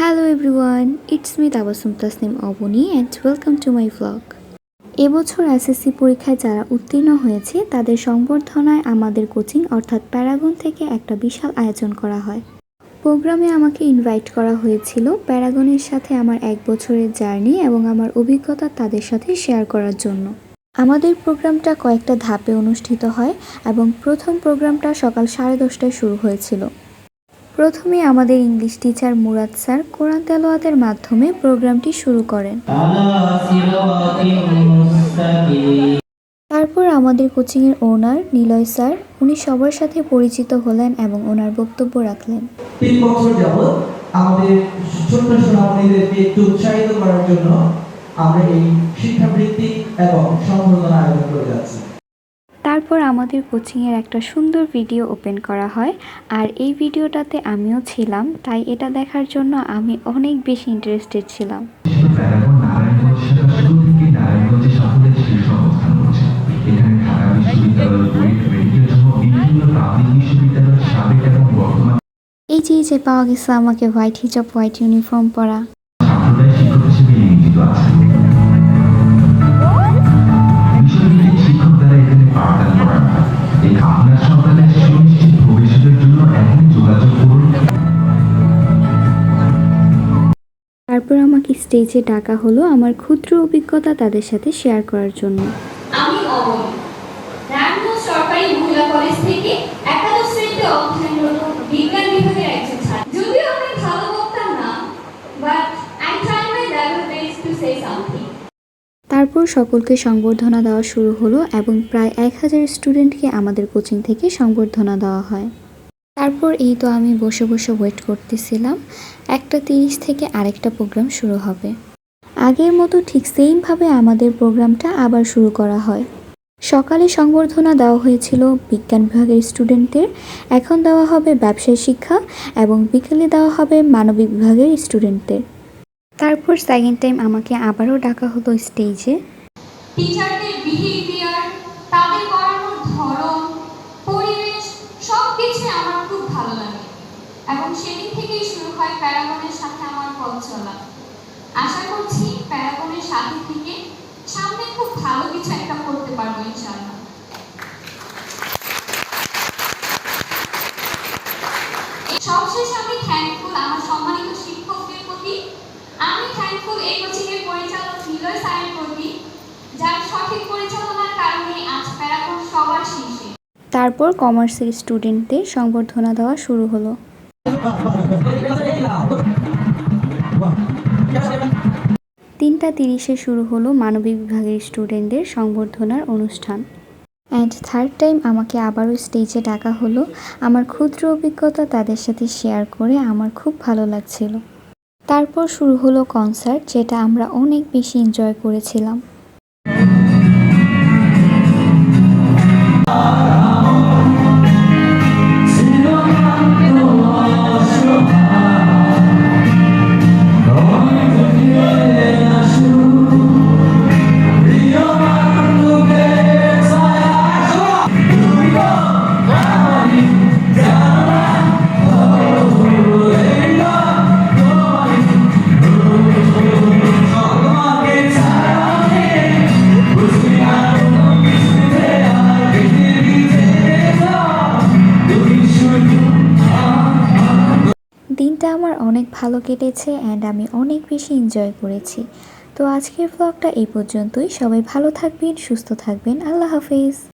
Hello everyone it's me Tabassum Tasnim Aboni and welcome to my vlog এবছর SSC পরীক্ষায় যারা উত্তীর্ণ হয়েছে, তাদের সংবর্ধনায় আমাদের কোচিং অর্থাৎ প্যারাগন থেকে একটা বিশাল আয়োজন করা হয়। প্রোগ্রামে আমাকে ইনভাইট করা হয়েছিল। প্যারাগনের সাথে আমার এক বছরের জার্নি এবং আমার অভিজ্ঞতা তাদের সাথে শেয়ার করার জন্য। আমাদের প্রোগ্রামটা কয়েকটা ধাপে অনুষ্ঠিত হয় এবং প্রথম প্রোগ্রামটা সকাল সাড়ে দশটায় শুরু হয়েছিল। প্রথমে আমাদের ইংলিশ টিচার মুরাদ স্যার কোরআন তেলোয়াতের মাধ্যমে প্রোগ্রামটি শুরু করেন। তারপর আমাদের কোচিংয়ের ওনার নিলয় স্যার, উনি সবার সাথে পরিচিত হলেন এবং ওনার বক্তব্য রাখলেন। তিন বছর যাবৎ আমাদের ছোট্ট সোনামণিদেরকে একটু উৎসাহিত করার জন্য আমরা এই শিক্ষাবৃত্তি এবং সম্বর্ধনা আয়োজন করে যাচ্ছি। তারপর আমাদের কোচিংয়ের একটা সুন্দর ভিডিও ওপেন করা হয়। আর এই ভিডিওটাতে আমিও ছিলাম, তাই এটা দেখার জন্য আমি অনেক বেশি ইন্টারেস্টেড ছিলাম। এই যে যে, পাওয়া গেছে আমাকে হোয়াইট হিজাব, হোয়াইট ইউনিফর্ম পরা। তারপর আমাকে স্টেজে ডাকা হলো আমার ক্ষুদ্র অভিজ্ঞতা তাদের সাথে শেয়ার করার জন্য। আমি সরকারি মহিলা কলেজ থেকে একাদশ শ্রেণীতে অধ্যয়নরত বিজ্ঞান বিভাগের একজন ছাত্র। যদিও আমি ভালো বক্তা না but I try my level best to say something তারপর সকলকে সংবর্ধনা দেওয়া শুরু হলো এবং প্রায় এক হাজার স্টুডেন্টকে আমাদের কোচিং থেকে সংবর্ধনা দেওয়া হয়। তারপর এই তো আমি বসে বসে ওয়েট করতেছিলাম। একটা তিরিশ থেকে আরেকটা প্রোগ্রাম শুরু হবে। আগের মতো ঠিক সেমভাবে আমাদের প্রোগ্রামটা আবার শুরু করা হয়। সকালে সংবর্ধনা দেওয়া হয়েছিল বিজ্ঞান বিভাগের স্টুডেন্টদের এখন দেওয়া হবে ব্যবসায় শিক্ষা এবং বিকেলে দেওয়া হবে মানবিক বিভাগের স্টুডেন্টদের তারপর সেকেন্ড টাইম আমাকে আবারও ডাকা হলো স্টেজে টিচারদের বিহেভিয়ার এবং সেদিন থেকেই শুরু হয় প্যারাগনের সাথে আমার পথ চলা। আশা করছি প্যারাগনের সাথে থেকে সামনে খুব ভালো কিছু একটা করতে পারব, ইনশাআল্লাহ। সবশেষে আমি আমার সম্মানিত শিক্ষকদের প্রতি, আমি এই কোচিংয়ের পরিচালক নিলয় প্রতি, যার সঠিক পরিচালনার কারণে আজ প্যারাগন সবার শীর্ষে। তারপর কমার্সের স্টুডেন্টদের সংবর্ধনা দেওয়া শুরু হলো। তিনটা তিরিশে শুরু হলো মানবিক বিভাগের স্টুডেন্টদের সংবর্ধনার অনুষ্ঠান। অ্যান্ড থার্ড টাইম আমাকে আবারও স্টেজে ডাকা হলো। আমার ক্ষুদ্র অভিজ্ঞতা তাদের সাথে শেয়ার করে আমার খুব ভালো লাগছিল। তারপর শুরু হলো কনসার্ট যেটা আমরা অনেক বেশি এনজয় করেছিলাম। দিনটা আমার অনেক ভালো কেটেছে অ্যান্ড আমি অনেক বেশি এনজয় করেছি। তো আজকের ব্লগটা এই পর্যন্তই। সবাই ভালো থাকবেন, সুস্থ থাকবেন। আল্লাহ হাফিজ।